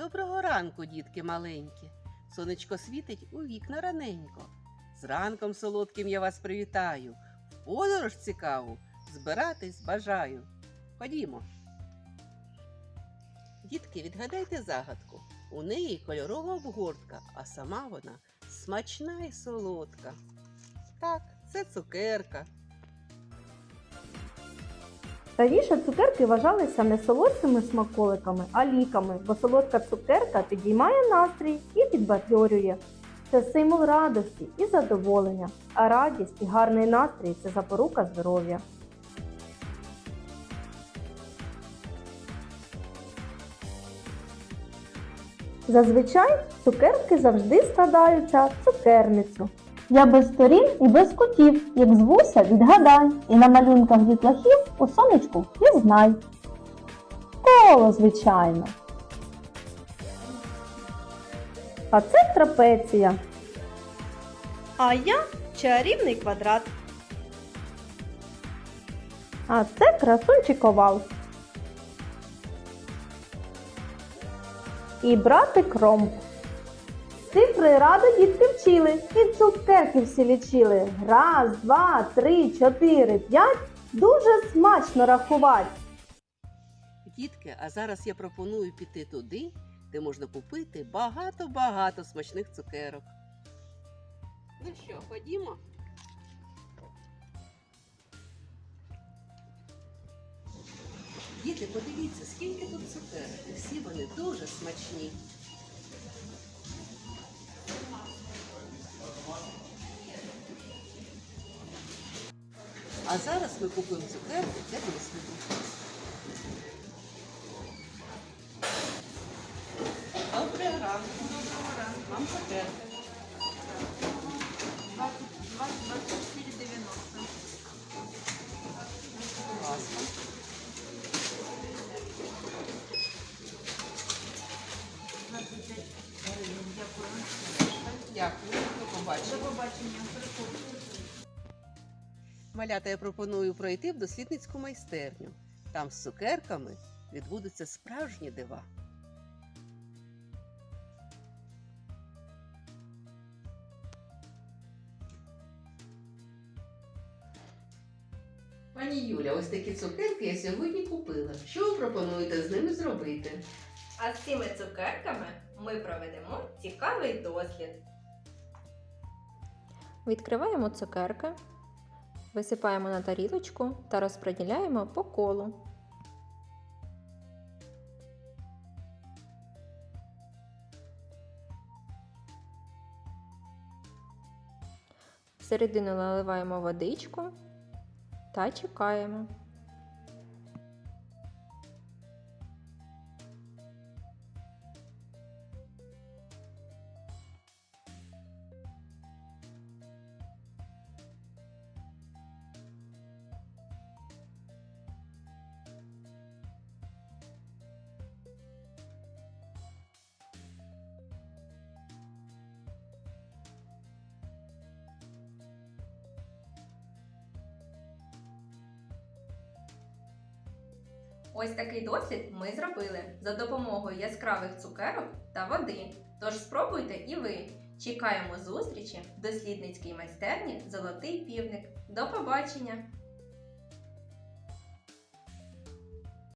Доброго ранку, дітки маленькі. Сонечко світить у вікна раненько. З ранком солодким я вас привітаю. В подорож цікаву збиратись бажаю. Ходімо. Дітки, відгадайте загадку. У неї кольорова обгортка, а сама вона смачна і солодка. Так, це цукерка. Раніше цукерки вважалися не солодкими смаколиками, а ліками, бо солодка цукерка підіймає настрій і підбадьорює. Це символ радості і задоволення, а радість і гарний настрій це запорука здоров'я. Зазвичай цукерки завжди складаються в цукерницю. Я без сторін і без кутів, як звуся, відгадай, і на малюнках дітлахів у сонечку пізнай. Коло, звичайно. А це трапеція. А я чарівний квадрат. А це красунчик овал. І братик ромб. Цифри радо дітки вчили, і цукерки всі лічили. Раз, два, три, чотири, п'ять. Дуже смачно рахувати. Дітки, а зараз я пропоную піти туди, де можна купити багато-багато смачних цукерок. Ну що, ходімо? Діти, подивіться, скільки тут цукерок. Всі вони дуже смачні. А зараз ми купуємо цукерки для досліду. Доброго ранку. Доброго ранку. Вам цукерки. 24,90. Будь ласка. Дякую. До побачення. До побачення. Приходьте. Малята я пропоную пройти в дослідницьку майстерню. Там з цукерками відбудуться справжні дива. Пані Юля, ось такі цукерки я сьогодні купила. Що ви пропонуєте з ними зробити? А з цими цукерками ми проведемо цікавий дослід. Відкриваємо цукерки, висипаємо на тарілочку та розподіляємо по колу. Всередину наливаємо водичку та чекаємо. Ось такий дослід ми зробили за допомогою яскравих цукерок та води. Тож спробуйте і ви. Чекаємо зустрічі в дослідницькій майстерні Золотий півник. До побачення!